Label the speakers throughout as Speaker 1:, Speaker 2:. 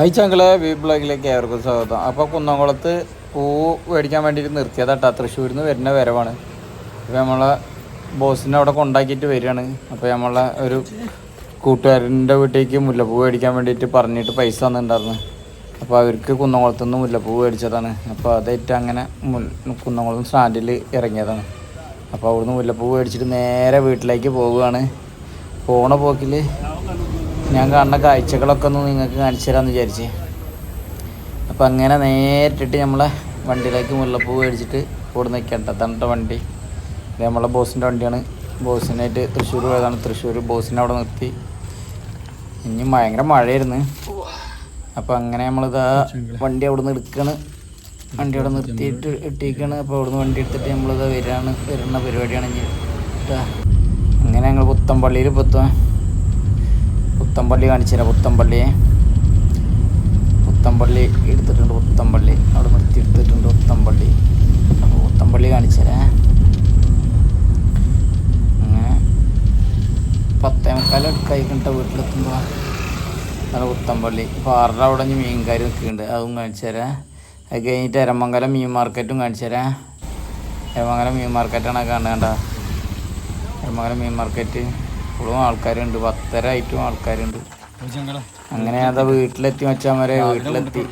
Speaker 1: Hi ചങ്കളെ V ബ്ലോഗിലേക്ക് ഏവർക്കും സ്വാഗതം. അപ്പോൾ കുന്നംകുളത്ത് പൂ മേടിക്കാൻ വേണ്ടിയിട്ട് നിർത്തിയതാട്ടാ തൃശ്ശൂരിൽ നിന്ന് വരുന്ന വരവാണ്. അപ്പോൾ നമ്മളെ ബോസിനെ അവിടെ കൊണ്ടാക്കിയിട്ട് വരികയാണ്. അപ്പോൾ നമ്മളെ ഒരു കൂട്ടുകാരന്റെ വീട്ടിലേക്ക് മുല്ലപ്പൂ മേടിക്കാൻ വേണ്ടിയിട്ട് പറഞ്ഞിട്ട് പൈസ തന്നിട്ടുണ്ടായിരുന്നു. അപ്പോൾ അവർക്ക് കുന്നംകുളത്ത് നിന്ന് മുല്ലപ്പൂ മേടിച്ചതാണ്. അപ്പോൾ അതായിട്ട് അങ്ങനെ കുന്നംകുളം സ്റ്റാൻഡിൽ ഇറങ്ങിയതാണ്. അപ്പോൾ അവിടുന്ന് മുല്ലപ്പൂ മേടിച്ചിട്ട് നേരെ വീട്ടിലേക്ക് പോവുകയാണ്. പോണ പോക്കിൽ ഞാൻ കാണുന്ന കാഴ്ചകളൊക്കെ ഒന്ന് നിങ്ങൾക്ക് കാണിച്ചു തരാമെന്ന് വിചാരിച്ച്. അപ്പം അങ്ങനെ നേരിട്ടിട്ട് നമ്മളെ വണ്ടിയിലേക്ക് മുല്ലപ്പൂ മേടിച്ചിട്ട് കൂടെ നിൽക്കണ്ട തണ്ട വണ്ടി. ഇത് നമ്മളെ ബോസിന്റെ വണ്ടിയാണ്. ബോസിനായിട്ട് തൃശ്ശൂർ പോയതാണ്. തൃശ്ശൂർ ബോസിനെ അവിടെ നിർത്തി. ഇനി ഭയങ്കര മഴയായിരുന്നു. അപ്പം അങ്ങനെ നമ്മളിതാ വണ്ടി അവിടെ നിന്ന് എടുക്കണ്. വണ്ടി അവിടെ നിർത്തിയിട്ട് ഇട്ടിരിക്കുകയാണ് അപ്പോൾ അവിടെ നിന്ന് വണ്ടി എടുത്തിട്ട് നമ്മളിതാ വരികയാണ് വരുന്ന പരിപാടിയാണ് ഇനി. ട്ടാ. അങ്ങനെ ഞങ്ങൾ പുത്തമ്പള്ളിയിൽ പുത്ത പുത്തമ്പള്ളി കാണിച്ചു തരാം പുത്തമ്പള്ളിയെ പുത്തമ്പള്ളി എടുത്തിട്ടുണ്ട് പുത്തമ്പള്ളി. അവിടെ നിർത്തി എടുത്തിട്ടുണ്ട് പുത്തമ്പള്ളി. അപ്പോൾ പുത്തമ്പള്ളി കാണിച്ചു തരാം അങ്ങനെ. പത്തേ മുക്കാലും കഴിക്കണ്ട വീട്ടിലെത്തുമ്പോൾ അതാണ് പുത്തമ്പള്ളി. ആറര അവിടെ ഇനി മീൻകാർ നിൽക്കുന്നുണ്ട്. അതും കാണിച്ചു തരാം അത് കഴിഞ്ഞിട്ട് എരമംഗലം മീൻ മാർക്കറ്റും കാണിച്ചു തരാം എരമംഗലം മീൻ മാർക്കറ്റാണ് കാണേണ്ട എരമംഗലം മീൻ മാർക്കറ്റ്. ഇപ്പോഴും ആൾക്കാരുണ്ട്. പത്തര ആയിട്ടും ആൾക്കാരുണ്ട് അങ്ങനെ അതാ വീട്ടിലെത്തി വെച്ചാൽ വീട്ടിലെത്തി.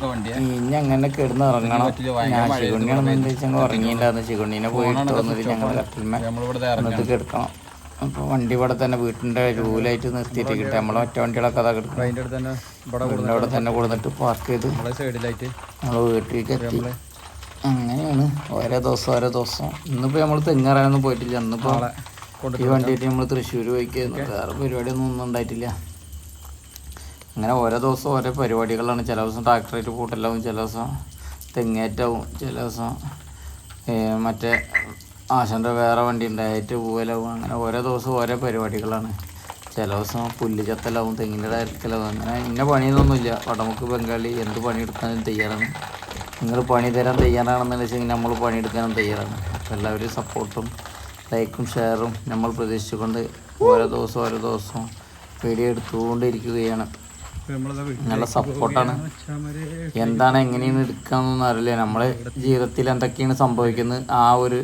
Speaker 1: ഇനി അങ്ങനെ കിടന്ന് ഇറങ്ങണം ഞാൻ ശിഗുണ്ണിയാണെന്ന് വെച്ചാൽ ഉറങ്ങിയില്ലാന്ന് ശിഗുണ്ണിനെ പോയിട്ട് വന്നിട്ട് ഞങ്ങൾ കട്ടിൽമേ എന്നിട്ട് കിടക്കണം. അപ്പോൾ വണ്ടി ഇവിടെ തന്നെ വീട്ടിന്റെ ജൂലായിട്ട് നിർത്തിയിട്ട് കിട്ടും നമ്മളെ ഒറ്റ വണ്ടികളൊക്കെ അതാ
Speaker 2: കിടക്കും
Speaker 1: വീടിന്റെ അവിടെ തന്നെ കൊടുത്തിട്ട് പാർക്ക് ചെയ്ത്
Speaker 2: നമ്മൾ
Speaker 1: നമ്മൾ വീട്ടിലേക്ക് എത്തി. അങ്ങനെയാണ് ഓരോ ദിവസം ഓരോ ദിവസം. ഇന്നിപ്പോൾ നമ്മൾ തെങ്ങിറങ്ങാനൊന്നും പോയിട്ടില്ല. ഇന്നിപ്പോൾ
Speaker 2: കൊണ്ട്
Speaker 1: ഈ വണ്ടിയിട്ട് നമ്മൾ തൃശ്ശൂർ പോയിക്കായിരുന്നു. വേറെ പരിപാടിയൊന്നും ഒന്നും ഉണ്ടായിട്ടില്ല. അങ്ങനെ ഓരോ ദിവസം ഓരോ പരിപാടികളാണ്. ചില ദിവസം ട്രാക്ടറായിട്ട് കൂട്ടലാവും ചില ദിവസം തെങ്ങേറ്റാവും ചില ദിവസം മറ്റേ ആശാന്റെ വേറെ വണ്ടി ഉണ്ടായിട്ട് പൂവലാവും. അങ്ങനെ ഓരോ ദിവസം ഓരോ പരിപാടികളാണ്. ചില ദിവസം പുല്ല് ചത്തലാവും തെങ്ങിന്റെ ഡയറക്റ്റിലാവും അങ്ങനെ ഇന്ന പണിയൊന്നുമില്ല. വടമുക്ക് ബംഗാളി എന്ത് പണിയെടുക്കാനും തയ്യാറാണ്. നിങ്ങൾ പണി തരാൻ തയ്യാറാണെന്ന് വെച്ചെങ്കിൽ നമ്മൾ പണിയെടുക്കാനും തയ്യാറാണ്. എല്ലാവരും സപ്പോർട്ടും ലൈക്കും ഷെയറും നമ്മൾ പ്രതീക്ഷിച്ചുകൊണ്ട് ഓരോ ദിവസവും ഓരോ ദിവസവും വീഡിയോ എടുത്തുകൊണ്ടിരിക്കുകയാണ്. നല്ല സപ്പോർട്ടാണ്. എന്താണ് എങ്ങനെയാണ് എടുക്കാന്നൊന്നും അറിയില്ല. നമ്മളെ ജീവിതത്തിൽ എന്തൊക്കെയാണ് സംഭവിക്കുന്നത് ആ ഒരു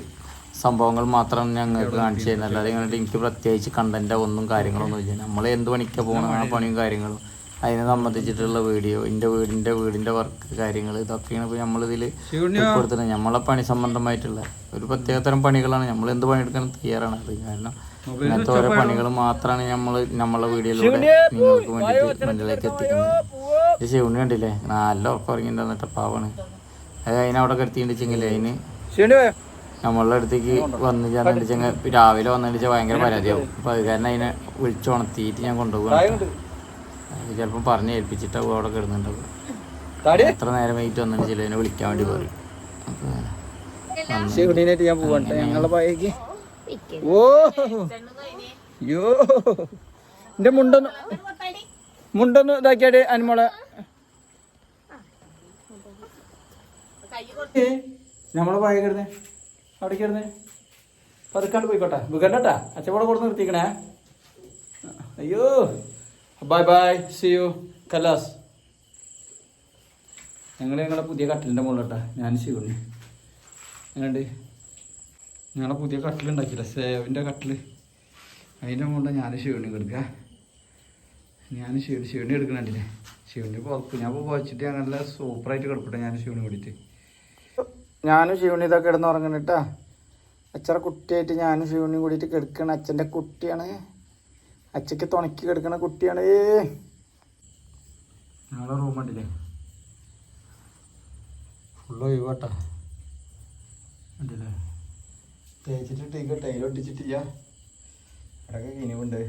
Speaker 1: സംഭവങ്ങൾ മാത്രമാണ് ഞങ്ങൾക്ക് കാണിച്ചു തരുന്നത്. അല്ലാതെ എനിക്ക് പ്രത്യേകിച്ച് കണ്ടന്റ് ഒന്നും കാര്യങ്ങളൊന്നും ഇല്ല. നമ്മൾ എന്ത് പണിക്കാ പോകണം ആ പണിയും കാര്യങ്ങളും അതിനെ സംബന്ധിച്ചിട്ടുള്ള വീഡിയോ എന്റെ വീടിന്റെ വീടിന്റെ വർക്ക് കാര്യങ്ങൾ ഇതൊക്കെയാണ് ഇപ്പോൾ നമ്മളിതിൽ കൊടുത്തിട്ട് നമ്മളെ പണി സംബന്ധമായിട്ടുള്ള ഒരു പ്രത്യേകതരം പണികളാണ്. നമ്മൾ എന്ത് പണിയെടുക്കാനും തയ്യാറാണ്. അത് കാരണം ഇങ്ങനത്തെ ഓരോ പണികൾ മാത്രമാണ് നമ്മൾ നമ്മളെ വീഡിയോയിലൂടെ നിങ്ങൾക്ക് വേണ്ടിയിട്ട് മുന്നിലേക്ക് എത്തിക്കുന്നത്. ഇത് ശിവണി കണ്ടില്ലേ? നല്ല ഉറക്കം ഇറങ്ങിയിട്ടുണ്ടെന്നിട്ട് പാവാണ്. അത് അതിനവിടെ കിടത്തിണ്ടെങ്കിൽ അതിന് നമ്മളുടെ അടുത്തേക്ക് വന്ന് ചെന്നിട്ടുണ്ടെങ്കിൽ രാവിലെ വന്നിട്ട് ഭയങ്കര പരാതിയാവും. അപ്പോൾ അത് കാരണം അതിനെ വിളിച്ചുണർത്തിയിട്ട് ഞാൻ കൊണ്ടുപോകും ചിലപ്പം പറഞ്ഞ് ഏൽപ്പിച്ചിട്ടാവും അവിടെ കിടന്നുണ്ടാവും എത്ര നേരം വൈകിട്ട് വന്നിട്ട് ചില വിളിക്കാൻ വേണ്ടി പറയും. അപ്പോൾ
Speaker 2: ശിവനീനായിട്ട് ഞാൻ പോവാട്ടെ ഞങ്ങളുടെ പായക്ക് ഓ. യോ എന്റെ മുണ്ടൊന്ന് മുണ്ടൊന്ന് ഇതാക്കിയാട് അനുമോളെ. നമ്മളെ പായ കിടന്നേ. അവിടെ കിടന്നേ. പതുക്കാണ്ട് പോയിക്കോട്ടെ. വികണ്ടട്ടാ. അച്ഛപ്പോടെ കൊടുത്ത് നിർത്തിക്കണേ. അയ്യോ. ബൈ ബൈ സി യു കലാസ് ഞങ്ങൾ ഞങ്ങളുടെ പുതിയ കട്ടിലിന്റെ മുകളിലട്ടാ. ഞാൻ ചെയ്യുന്നു എങ്ങനെയുണ്ട്? ഞങ്ങളുടെ പുതിയ കട്ടിലുണ്ടാക്കിയില്ല സേവിന്റെ കട്ടിൽ അതിന്റെ മുകളിൽ ഞാൻ ശിവണി എടുക്കുക. ഞാൻ ശിവണി ശിവണി എടുക്കണില്ലേ ശിവണി പുറത്ത് ഞാൻ ഇപ്പോൾ വെച്ചിട്ട് ഞാൻ നല്ല സൂപ്പറായിട്ട് കിടക്കട്ടെ. ഞാൻ ശിവണി കൂടിയിട്ട്. ഞാനും ശിവണി ഇതൊക്കെ കിടന്നുറങ്ങണിട്ടാ അച്ഛടെ കുട്ടിയായിട്ട് ഞാനും ശിവണിയും കൂടിയിട്ട് കിടക്കണ അച്ഛന്റെ കുട്ടിയാണ്. അച്ഛക്ക് തുണക്കി കിടക്കണ കുട്ടിയാണ്. ഞങ്ങളെ റൂം ഉണ്ടല്ലേ ഫുള്ള് ഒഴിവാട്ടാ. ഉണ്ടല്ലേ തേച്ചിട്ട് ടൈലൊട്ടിച്ചിട്ടില്ല ഇടയ്ക്ക് കിനിവുണ്ട്.